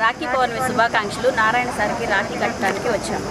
రాఖీ పౌర్ణమి శుభాకాంక్షలు. నారాయణ సార్కి రాఖీ కట్టడానికి వచ్చాము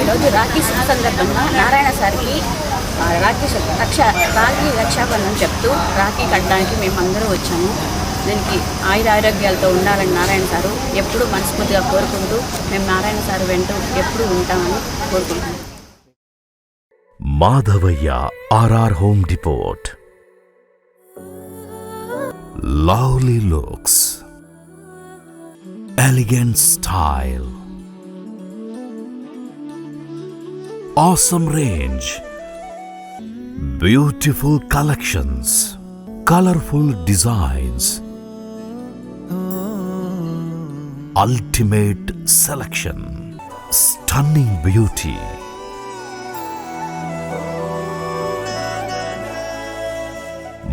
ఈరోజు రాఖీ శుభ సందర్భంగా నారాయణ సార్కి రాఖీ రక్ష రాఖీ రక్షాబంధం చెప్తూ రాఖీ కట్టడానికి మేమందరూ వచ్చాము. దీనికి ఆయుర ఆరోగ్యాలతో ఉండాలని నారాయణ సారు ఎప్పుడూ మనస్ఫూర్తిగా కోరుకుంటూ మేము నారాయణ సారు వెంట ఎప్పుడూ ఉంటామని కోరుకుంటున్నాం. Madhavaya R R home depot lovely looks elegant style awesome range, beautiful collections, colorful designs, ultimate selection, stunning beauty.